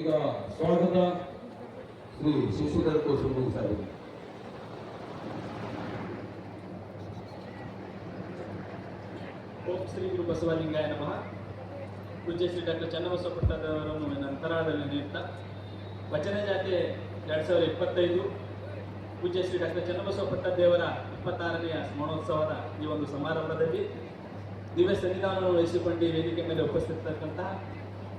ಈಗ ಸ್ವಾಗತ ಶ್ರೀ ಶಶಿಧರ್ ಕೋಸುಂಬಿ ಸಾಹೇಬ್. ಓಂ ಶ್ರೀ ಗುರು ಬಸವಲಿಂಗಾಯ ನಮಃ. ಪೂಜ್ಯ ಶ್ರೀ ಡಾಕ್ಟರ್ ಚನ್ನಬಸವ ನಂತರದಲ್ಲಿ ನೀಡ್ತಾ ವಚನ ಜಾತಿ ಎರಡು ಸಾವಿರದ ಇಪ್ಪತ್ತೈದು. ಪೂಜ್ಯ ಶ್ರೀ ಡಾಕ್ಟರ್ ಚನ್ನಬಸವ ಪಟ್ಟದೇವರ ಇಪ್ಪತ್ತಾರನೆಯ ಸ್ಮರಣೋತ್ಸವದ ಈ ಒಂದು ಸಮಾರಂಭದಲ್ಲಿ ದಿವ್ಯ ಸನ್ನಿಧಾನವನ್ನು ವಹಿಸಿಕೊಂಡು ವೇದಿಕೆ ಮೇಲೆ ಉಪಸ್ಥಿತಕ್ಕಂತಹ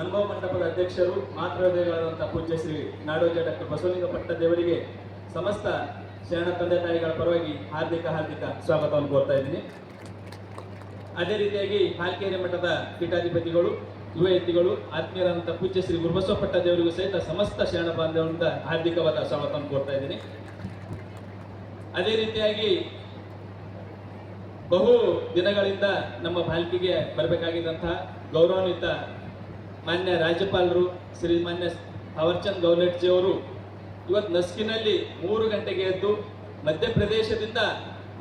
ಅನುಭವ ಮಂಟಪದ ಅಧ್ಯಕ್ಷರು ಮಾತೃದೇವರಾದಂಥ ಪೂಜ್ಯ ಶ್ರೀ ನಾಡೋಜ ಡಾಕ್ಟರ್ ಬಸವಲಿಂಗ ಪಟ್ಟದೇವರಿಗೆ ಸಮಸ್ತ ಶರಣ ತಂದೆ ತಾಯಿಗಳ ಪರವಾಗಿ ಹಾರ್ದಿಕ ಹಾರ್ದಿಕ ಸ್ವಾಗತವನ್ನು ಕೋರ್ತಾ ಇದ್ದೀನಿ. ಅದೇ ರೀತಿಯಾಗಿ ಹಾಲ್ಕೇರಿ ಮಠದ ಪೀಠಾಧಿಪತಿಗಳು, ಯುವ ಯತಿಗಳು ಆತ್ಮೀಯರಾದಂಥ ಪೂಜ್ಯ ಶ್ರೀ ಗುರುಬಸವಪಟ್ಟ ದೇವರಿಗೂ ಸಹಿತ ಸಮಸ್ತ ಶರಣ ಬಾಂಧವರಿಂದ ಹಾರ್ದಿಕವಾದ ಸ್ವಾಗತವನ್ನು ಕೋರ್ತಾ ಇದ್ದೀನಿ. ಅದೇ ರೀತಿಯಾಗಿ ಬಹು ದಿನಗಳಿಂದ ನಮ್ಮ ಬಾಲ್ಕಿಗೆ ಬರಬೇಕಾಗಿದ್ದಂತಹ ಗೌರವಾನ್ವಿತ ಮಾನ್ಯ ರಾಜ್ಯಪಾಲರು ಶ್ರೀ ಮಾನ್ಯ ಥಾವರ್ಚಂದ್ ಗೌಲಟ್ಜಿ ಅವರು ಇವತ್ತು ನಸ್ಕಿನಲ್ಲಿ ಮೂರು ಗಂಟೆಗೆ ಎದ್ದು ಮಧ್ಯಪ್ರದೇಶದಿಂದ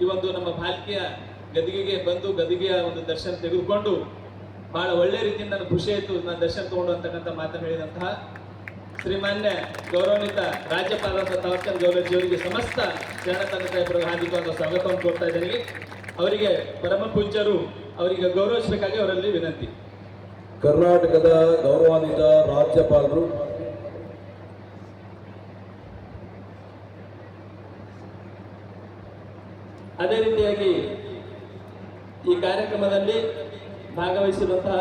ಈ ಒಂದು ನಮ್ಮ ಬಾಲ್ಕಿಯ ಗದಿಗೆಗೆ ಬಂದು ಗದಿಗೆಯ ಒಂದು ದರ್ಶನ ತೆಗೆದುಕೊಂಡು ಬಹಳ ಒಳ್ಳೆ ರೀತಿಯಿಂದ ನನಗೆ ಖುಷಿ ಆಯಿತು ನಾನು ದರ್ಶನ ತಗೊಂಡು ಅಂತಕ್ಕಂಥ ಮಾತನ್ನು ಹೇಳಿದಂತಹ ಶ್ರೀಮಾನ್ಯ ಗೌರವಾನ್ವಿತ ರಾಜ್ಯಪಾಲರಾದ ಥಾವರ್ಚಂದ್ ಗೌಲಟ್ಜಿ ಅವರಿಗೆ ಸಮಸ್ತ ಜನತಂತ್ರ ಹಾರ್ದಿಕವಾದ ಸ್ವಾಗತವನ್ನು ಕೊಡ್ತಾ ಇದ್ದೀನಿ. ಅವರಿಗೆ ಪರಮ ಪೂಜ್ಯರು ಅವರಿಗೆ ಗೌರವಿಸಬೇಕಾಗಿ ಅವರಲ್ಲಿ ವಿನಂತಿ. ಕರ್ನಾಟಕದ ಗೌರವಾನ್ವಿತ ರಾಜ್ಯಪಾಲರು. ಅದೇ ರೀತಿಯಾಗಿ ಈ ಕಾರ್ಯಕ್ರಮದಲ್ಲಿ ಭಾಗವಹಿಸಿರುವಂತಹ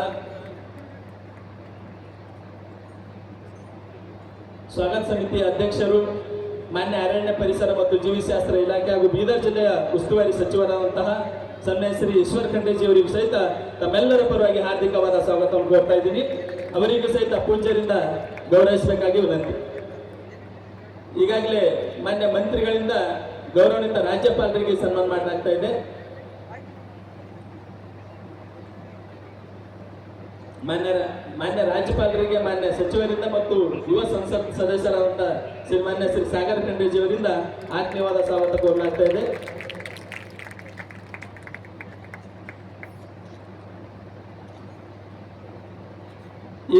ಸ್ವಾಗತ ಸಮಿತಿ ಅಧ್ಯಕ್ಷರು ಮಾನ್ಯ ಅರಣ್ಯ ಪರಿಸರ ಮತ್ತು ಜೀವಿಶಾಸ್ತ್ರ ಇಲಾಖೆ ಹಾಗೂ ಬೀದರ್ ಜಿಲ್ಲೆಯ ಉಸ್ತುವಾರಿ ಸಚಿವರಾದಂತಹ ಸನ್ಮಾನ್ಯ ಶ್ರೀ ಈಶ್ವರ್ ಖಂಡೇಜಿ ಅವರಿಗೂ ಸಹಿತ ತಮ್ಮೆಲ್ಲರ ಪರವಾಗಿ ಹಾರ್ದಿಕವಾದ ಸ್ವಾಗತವನ್ನು ಕೋರ್ತಾ ಇದ್ದೀನಿ. ಅವರಿಗೂ ಸಹಿತ ಪೂಜ್ಯರಿಂದ ಗೌರವಿಸಬೇಕಾಗಿ ವಿನಂತಿ. ಈಗಾಗಲೇ ಮಾನ್ಯ ಮಂತ್ರಿಗಳಿಂದ ಗೌರವಾನ್ವಿತ ರಾಜ್ಯಪಾಲರಿಗೆ ಸನ್ಮಾನ ಮಾಡಲಾಗ್ತಾ ಇದೆ. ಮಾನ್ಯ ಮಾನ್ಯ ರಾಜ್ಯಪಾಲರಿಗೆ ಮಾನ್ಯ ಸಚಿವರಿಂದ ಮತ್ತು ಯುವ ಸಂಸತ್ ಸದಸ್ಯರಾದಂಥ ಶ್ರೀ ಮಾನ್ಯ ಶ್ರೀ ಸಾಗರ್ ಖಂಡೇಜಿಯವರಿಂದ ಆತ್ಮೀಯವಾದ ಸ್ವಾಗತ ಕೋರಲಾಗ್ತಾ ಇದೆ.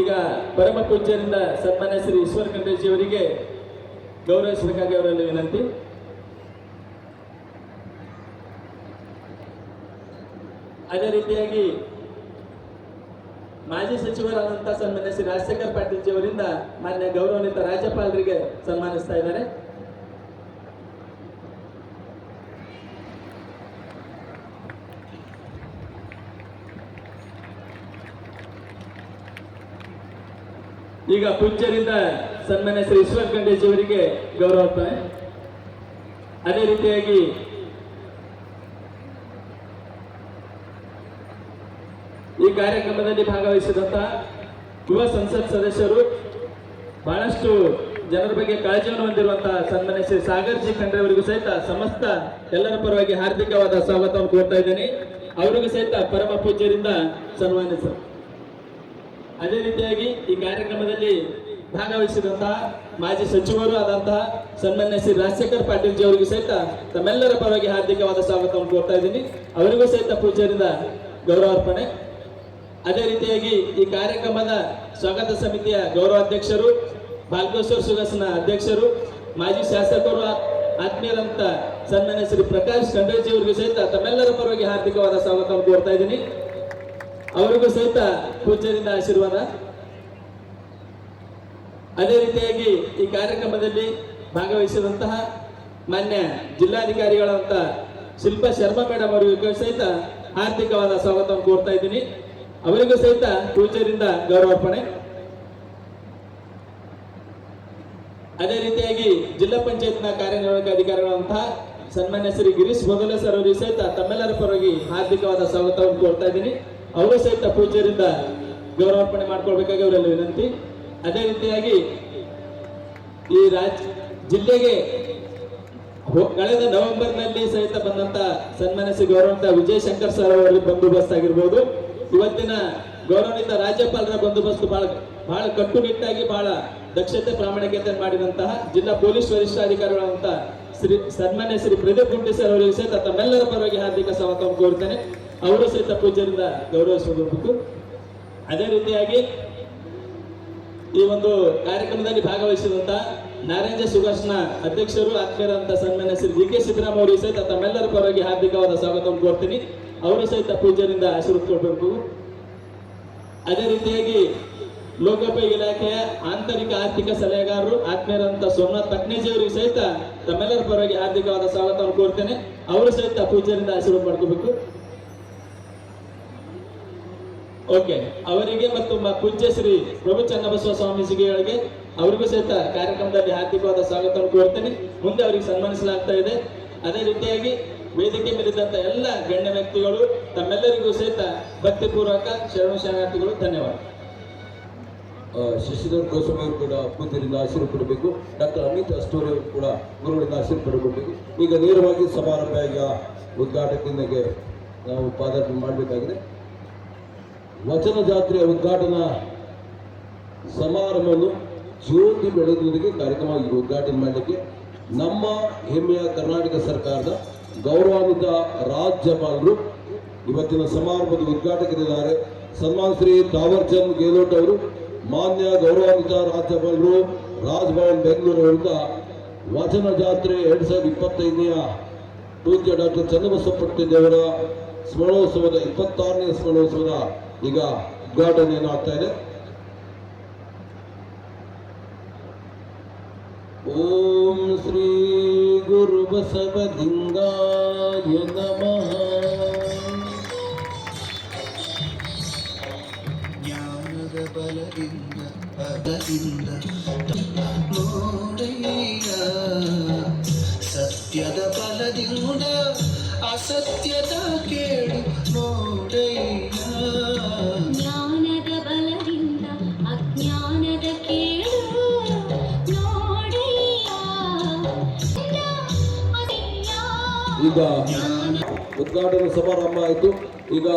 ಈಗ ಪರಮ ಪೂಜ್ಯರಿಂದ ಸನ್ಮಾನ್ಯ ಶ್ರೀ ಈಶ್ವರ್ ಖಂಡೇಜಿಯವರಿಗೆ ಗೌರವಿಸಬೇಕಾಗಿ ಅವರಲ್ಲಿ ವಿನಂತಿ. ಅದೇ ರೀತಿಯಾಗಿ ಮಾಜಿ ಸಚಿವರಾದಂತಹ ಸನ್ಮಾನ್ಯ ಶ್ರೀ ರಾಜಶೇಖರ್ ಪಾಟೀಲ್ ಜಿ ಅವರಿಂದ ಮಾನ್ಯ ಗೌರವಾನ್ವಿತ ರಾಜ್ಯಪಾಲರಿಗೆ ಸನ್ಮಾನಿಸ್ತಾ ಇದ್ದಾರೆ. ಈಗ ಪುಂಚರಿಂದ ಸನ್ಮಾನ್ಯ ಶ್ರೀ ಈಶ್ವರ್ ಖಂಡೇಜಿ ಅವರಿಗೆ ಗೌರವಾರ್ಪಣೆ ಅದೇ ರೀತಿಯಾಗಿ ಈ ಕಾರ್ಯಕ್ರಮದಲ್ಲಿ ಭಾಗವಹಿಸಿದಂತಹ ಯುವ ಸಂಸತ್ ಸದಸ್ಯರು, ಬಹಳಷ್ಟು ಜನರ ಬಗ್ಗೆ ಕಾಳಜಿಯನ್ನು ಹೊಂದಿರುವಂತಹ ಸನ್ಮಾನ್ಯ ಶ್ರೀ ಸಾಗರ್ ಜಿ ಖಂಡ್ರೆ ಅವರಿಗೂ ಸಹಿತ ಸಮಸ್ತ ಎಲ್ಲರ ಪರವಾಗಿ ಹಾರ್ದಿಕವಾದ ಸ್ವಾಗತವನ್ನು ಕೋರ್ತಾ ಇದ್ದೇನೆ. ಅವರಿಗೂ ಸಹಿತ ಪರಮ ಪೂಜ್ಯರಿಂದ ಸನ್ಮಾನಿಸ. ಅದೇ ರೀತಿಯಾಗಿ ಈ ಕಾರ್ಯಕ್ರಮದಲ್ಲಿ ಭಾಗವಹಿಸಿದಂತಹ ಮಾಜಿ ಸಚಿವರು ಆದಂತಹ ಸನ್ಮಾನ್ಯ ಶ್ರೀ ರಾಜಶೇಖರ್ ಪಾಟೀಲ್ ಜಿ ಅವರಿಗೂ ಸಹಿತ ತಮ್ಮೆಲ್ಲರ ಪರವಾಗಿ ಹಾರ್ದಿಕವಾದ ಸ್ವಾಗತವನ್ನು ಕೋರ್ತಾ ಇದ್ದೀನಿ. ಅವರಿಗೂ ಸಹಿತ ಪೂಜ್ಯರಿಂದ ಗೌರವಾರ್ಪಣೆ. ಅದೇ ರೀತಿಯಾಗಿ ಈ ಕಾರ್ಯಕ್ರಮದ ಸ್ವಾಗತ ಸಮಿತಿಯ ಗೌರವಾಧ್ಯಕ್ಷರು ಬಾಲ್ಕೇಶ್ವರ ಸುಗಸನ ಅಧ್ಯಕ್ಷರು, ಮಾಜಿ ಶಾಸಕರು, ಆತ್ಮೀಯರಂತ ಸನ್ಮಾನ್ಯ ಶ್ರೀ ಪ್ರಕಾಶ್ ಖಂಡ್ರೇಜಿ ಅವರಿಗೂ ಸಹಿತ ತಮ್ಮೆಲ್ಲರ ಪರವಾಗಿ ಹಾರ್ದಿಕವಾದ ಸ್ವಾಗತವನ್ನು ಕೋರ್ತಾ ಇದ್ದೀನಿ. ಅವರಿಗೂ ಸಹಿತ ಪೂಜ್ಯರಿಂದ ಆಶೀರ್ವಾದ. ಅದೇ ರೀತಿಯಾಗಿ ಈ ಕಾರ್ಯಕ್ರಮದಲ್ಲಿ ಭಾಗವಹಿಸಿದಂತಹ ಮಾನ್ಯ ಜಿಲ್ಲಾಧಿಕಾರಿಗಳಂತ ಶಿಲ್ಪಾ ಶರ್ಮಾ ಮೇಡಮ್ ಅವರಿಗೂ ಸಹಿತ ಹಾರ್ದಿಕವಾದ ಸ್ವಾಗತವನ್ನು ಕೋರ್ತಾ ಇದ್ದೀನಿ. ಅವರಿಗೂ ಸಹಿತ ಪೂಜೆಯಿಂದ ಗೌರವಾರ್ಪಣೆ ಅದೇ ರೀತಿಯಾಗಿ ಜಿಲ್ಲಾ ಪಂಚಾಯತ್ನ ಕಾರ್ಯನಿರ್ವಾಹಕ ಅಧಿಕಾರಿಗಳಂತಹ ಸನ್ಮಾನ್ಯ ಶ್ರೀ ಗಿರೀಶ್ ಮೊದಲ ಸರ್ ಅವರಿಗೆ ಸಹಿತ ತಮ್ಮೆಲ್ಲರ ಪರವಾಗಿ ಹಾರ್ದಿಕವಾದ ಸ್ವಾಗತವನ್ನು ಕೋರ್ತಾ ಇದ್ದೀನಿ. ಅವರು ಸಹಿತ ಪೂಜೆಯಿಂದ ಗೌರವಾರ್ಪಣೆ ಮಾಡ್ಕೊಳ್ಬೇಕಾಗಿ ಅವರಲ್ಲಿ ವಿನಂತಿ. ಅದೇ ರೀತಿಯಾಗಿ ಈ ರಾಜ್, ಜಿಲ್ಲೆಗೆ ಕಳೆದ ನವೆಂಬರ್ನಲ್ಲಿ ಸಹಿತ ಬಂದಂತ ಸನ್ಮಾನ್ಯ ಶ್ರೀ ಗೌರವಂತ ವಿಜಯ್ ಶಂಕರ್ ಸರ್ ಅವರಲ್ಲಿ ಬಂದೋಬಸ್ತ್ ಆಗಿರ್ಬೋದು. ಇವತ್ತಿನ ಗೌರವಾನ್ವಿತ ರಾಜ್ಯಪಾಲರ ಬಂದೋಬಸ್ತ್ ಬಹಳ ಬಹಳ ಕಟ್ಟುನಿಟ್ಟಾಗಿ ಬಹಳ ದಕ್ಷತೆ ಪ್ರಾಮಾಣಿಕತೆ ಮಾಡಿದಂತಹ ಜಿಲ್ಲಾ ಪೊಲೀಸ್ ವರಿಷ್ಠಾಧಿಕಾರಿಗಳಂತ ಶ್ರೀ ಸನ್ಮಾನ್ಯ ಶ್ರೀ ಪ್ರದೀಪ್ ಗುಂಟಿ ಸರ್ ಅವರಿಗೆ ಸಹಿತ ತಮ್ಮೆಲ್ಲರ ಪರವಾಗಿ ಹಾರ್ದಿಕ ಸ್ವಾಗತವನ್ನು ಕೋರ್ತೇನೆ ಅವರು ಸಹಿತ ಪೂಜೆಯಿಂದ ಗೌರವಿಸಬೇಕು ಅದೇ ರೀತಿಯಾಗಿ ಈ ಒಂದು ಕಾರ್ಯಕ್ರಮದಲ್ಲಿ ಭಾಗವಹಿಸಿದಂತಹ ನಾರಾಯಣ ಸುಭಾಷ್ನ ಅಧ್ಯಕ್ಷರು ಆತ್ಮೀಯರಂತ ಸನ್ಮಾನ್ಯ ಶ್ರೀ ಜಿ ಕೆ ಸಿದ್ದರಾಮ ಅವರಿಗೆ ಸಹಿತ ತಮ್ಮೆಲ್ಲರ ಪರವಾಗಿ ಹಾರ್ದಿಕವಾದ ಸ್ವಾಗತವನ್ನು ಕೋರ್ತೀನಿ ಅವರು ಸಹಿತ ಪೂಜೆಯಿಂದ ಆಶೀರ್ವಾದ ಕೊಡಬೇಕು ಅದೇ ರೀತಿಯಾಗಿ ಲೋಕೋಪಯೋಗಿ ಇಲಾಖೆಯ ಆಂತರಿಕ ಆರ್ಥಿಕ ಸಲಹೆಗಾರರು ಆತ್ಮೀಯರಂತ ಸೋಮನಾಥ್ ಪಟ್ನೇಜಿ ಅವರಿಗೆ ಸಹಿತ ತಮ್ಮೆಲ್ಲರ ಪರವಾಗಿ ಆರ್ಥಿಕವಾದ ಸ್ವಾಗತವನ್ನು ಕೋರ್ತೇನೆ ಅವರು ಸಹಿತ ಪೂಜೆಯಿಂದ ಆಶೀರ್ವಾದ ಮಾಡ್ಕೋಬೇಕು ಓಕೆ, ಅವರಿಗೆ ಮತ್ತು ಪೂಜ್ಯ ಶ್ರೀ ಪ್ರಭು ಚನ್ನಬಸವ ಸ್ವಾಮೀಜಿಗಳಿಗೆ ಅವರಿಗೂ ಸಹಿತ ಕಾರ್ಯಕ್ರಮದಲ್ಲಿ ಹಾರ್ದಿಕವಾದ ಸ್ವಾಗತವನ್ನು ಕೋರ್ತೇನೆ ಮುಂದೆ ಅವರಿಗೆ ಸನ್ಮಾನಿಸಲಾಗ್ತಾ ಇದೆ. ಅದೇ ರೀತಿಯಾಗಿ ವೇದಿಕೆ ಮೇಲಿದ್ದಂತ ಎಲ್ಲ ಗಣ್ಯ ವ್ಯಕ್ತಿಗಳು ತಮ್ಮೆಲ್ಲರಿಗೂ ಸಹಿತ ಭಕ್ತಿಪೂರ್ವಕ ಶರಣ ಶರಣಾರ್ಥಿಗಳು ಧನ್ಯವಾದ. ಶಶಿಧರ್ ಅವರು ಕೂಡ ಪೂಜೆಯಿಂದ ಆಶೀರ್ವ ಪಡಬೇಕು ಡಾಕ್ಟರ್ ಅಮಿತ್ ಅಸ್ತೋರಿ ಅವರು ಕೂಡ ಗುರುಗಳಿಂದ ಆಶೀರ್ವ ಪಡ್ಕೊಳ್ಬೇಕು ಈಗ ನೇರವಾಗಿ ಸಮಾರಂಭ ಈಗ ಉದ್ಘಾಟಕನಿಗೆ ನಾವು ಪಾದಾರ್ಪಣೆ ಮಾಡಬೇಕಾಗಿದೆ. ವಚನ ಜಾತ್ರೆಯ ಉದ್ಘಾಟನಾ ಸಮಾರಂಭವನ್ನು ಜ್ಯೋತಿ ಬೆಳಗುವುದಕ್ಕೆ ಕಾರ್ಯಕ್ರಮ ಉದ್ಘಾಟನೆ ಮಾಡಲಿಕ್ಕೆ ನಮ್ಮ ಹೆಮ್ಮೆಯ ಕರ್ನಾಟಕ ಸರ್ಕಾರದ ಗೌರವಾನ್ವಿತ ರಾಜ್ಯಪಾಲರು ಇವತ್ತಿನ ಸಮಾರಂಭದ ಉದ್ಘಾಟಕರಿದ್ದಾರೆ. ಸನ್ಮಾನ್ ಶ್ರೀ ತಾವರ್ಚಂದ್ ಗೆಹ್ಲೋಟ್ ಅವರು, ಮಾನ್ಯ ಗೌರವಾನ್ವಿತ ರಾಜ್ಯಪಾಲರು ರಾಜ್ಭವನ್ ಬೆಂಗಳೂರು ವಿರುದ್ಧ ವಚನ ಜಾತ್ರೆ ಎರಡ್ ಸಾವಿರದ ಇಪ್ಪತ್ತೈದನೆಯ ಪೂಜ್ಯ ಡಾಕ್ಟರ್ ಚನ್ನಬಸವ ದೇವರ ಸ್ಮರಣೋತ್ಸವದ ಇಪ್ಪತ್ತಾರನೇ ಸ್ಮರಣೋತ್ಸವದ ಈಗ ಉದ್ಘಾಟನೆಯನ್ನು ಆಗ್ತಾ ಇದೆ. ಓಂ ಶ್ರೀ ಗುರು ಬಸವಲಿಂಗಾಯ ನಮಃ ಜ್ಞಾನದ ಬಲದಿಂದ ಪದದಿಂದ ನೋಡಯ್ಯ ಸತ್ಯದ ಬಲದಿಂದ ಅಸತ್ಯದ ಕೇಳು ನೋಡಯ್ಯ ಈಗ ಉದ್ಘಾಟನಾ ಸಮಾರಂಭ ಆಯಿತು. ಈಗ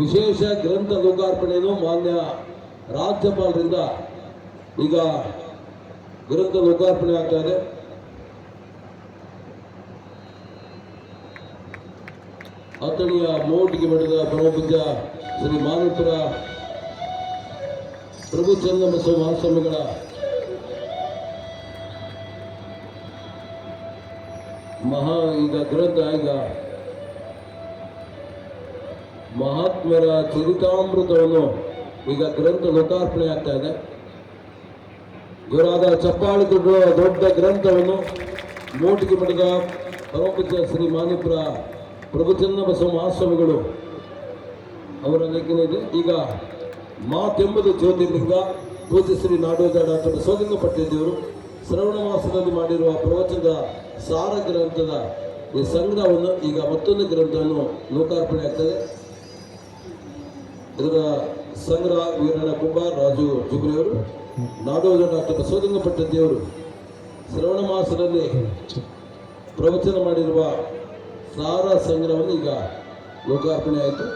ವಿಶೇಷ ಗ್ರಂಥ ಲೋಕಾರ್ಪಣೆಯನ್ನು ಮಾನ್ಯ ರಾಜ್ಯಪಾಲರಿಂದ ಈಗ ಗ್ರಂಥ ಲೋಕಾರ್ಪಣೆ ಆಗ್ತಾ ಇದೆ. ಅಥಣಿಯ ಮೋಟಿಗೆ ಮಠದ ಪರಮಪೂಜ್ಯ ಶ್ರೀ ಮಾನಪುರ ಪ್ರಭು ಬಸವ ಮಹಾಸ್ವಾಮಿಗಳ ಮಹಾ ಈಗ ಗ್ರಂಥ ಈಗ ಮಹಾತ್ಮರ ಚರಿತಾಮೃತವನ್ನು ಈಗ ಗ್ರಂಥ ಲೋಕಾರ್ಪಣೆ ಆಗ್ತಾ ಇದೆ. ಗುರಾದ ಚಪ್ಪಾಳಿ ದೊಡ್ಡ ಗ್ರಂಥವನ್ನು ಮೋಟಿಗೆ ಪಡೆದ ಪರಮಪುಜ ಶ್ರೀ ಮಾನಿಪುರ ಪ್ರಭುಚನ್ನ ಬಸವ ಮಹಾಸ್ವಾಮಿಗಳು ಅವರ ಲೇಖನ ಇದೆ. ಈಗ ಮಾತೆಂಬುದು ಜ್ಯೋತಿರ್ಲಿಂಗ, ಪೂಜ್ಯ ಶ್ರೀ ನಾಡೋದ ಡಾಕ್ಟರ್ ಬಸವಲಿಂಗ ಪಟ್ಟಿದ್ದೇವರು ಶ್ರವಣ ಮಾಸದಲ್ಲಿ ಮಾಡಿರುವ ಪ್ರವಚನದ ಸಾರ ಗ್ರಂಥದ ಈ ಸಂಗ್ರಹವನ್ನು ಈಗ ಮತ್ತೊಂದು ಗ್ರಂಥವನ್ನು ಲೋಕಾರ್ಪಣೆ ಆಗ್ತದೆ. ಇದರ ಸಂಗ್ರಹ ವೀರಣ್ಣ ಕುಂಬಾರ್, ರಾಜು ಜುಗುರಿಯವರು ನಾಡೋಜ ಡಾಕ್ಟರ್ ಬಸವಲಿಂಗಪಟ್ಟ ಪಟ್ಟದೇವರು ಶ್ರವಣ ಮಾಸದಲ್ಲಿ ಪ್ರವಚನ ಮಾಡಿರುವ ಸಾರ ಸಂಗ್ರಹವನ್ನು ಈಗ ಲೋಕಾರ್ಪಣೆ ಆಯಿತು.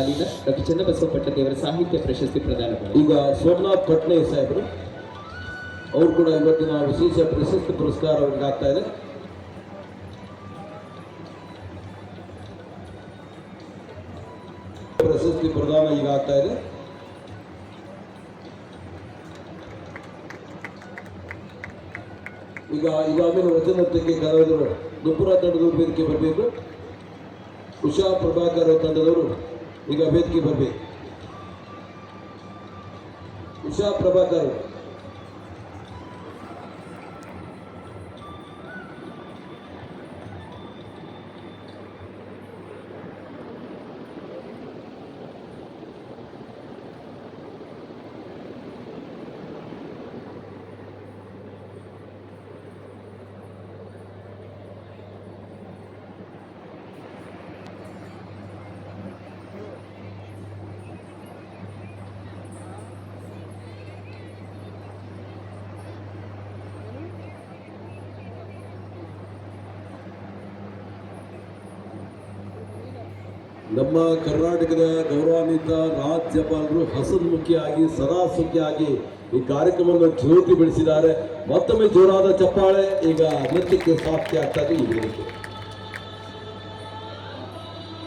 ಅಲ್ಲಿಂದ ಡಾಕ್ಟರ್ ಚನ್ನಬಸವ ಪಟ್ಟದೇವರ ಸಾಹಿತ್ಯ ಪ್ರಶಸ್ತಿ ಪ್ರದಾನ ಈಗ ಸೋಮನಾಥ್ ಪಟ್ನೆ ಸಾಹೇಬರು, ಅವರು ಕೂಡ ಇವತ್ತಿನ ವಿಶೇಷ ಪ್ರಶಸ್ತಿ ಪುರಸ್ಕಾರ ಅವ್ರಿಗೆ ಆಗ್ತಾ ಇದೆ. ಪ್ರಶಸ್ತಿ ಪ್ರದಾನ ಈಗ ಆಗ್ತಾ ಇದೆ. ಈಗ ಈಗಾಗಲೇ ವಚನಕ್ಕೆ ಕಲಾವಿದರು ನುಪುರ ತಂಡದ ವೇದಿಕೆ ಬರಬೇಕು. ಉಷಾ ಪ್ರಭಾಕರ್ ತಂಡದವರು ಈಗ ವೇದಿಕೆ ಬರಬೇಕು. ಉಷಾ ಪ್ರಭಾಕರ್. ನಮ್ಮ ಕರ್ನಾಟಕದ ಗೌರವಾನ್ವಿತ ರಾಜ್ಯಪಾಲರು ಹಸನ್ಮುಖಿಯಾಗಿ ಸದಾ ಸುಖಿಯಾಗಿ ಈ ಕಾರ್ಯಕ್ರಮವನ್ನು ಜ್ಯೋತಿ ಬೆಳೆಸಿದ್ದಾರೆ. ಮತ್ತೊಮ್ಮೆ ಜೋರಾದ ಚಪ್ಪಾಳೆ, ಈಗ ನೃತ್ಯಕ್ಕೆ ಸಾಧ್ಯ ಆಗ್ತದೆ ಇದೆ.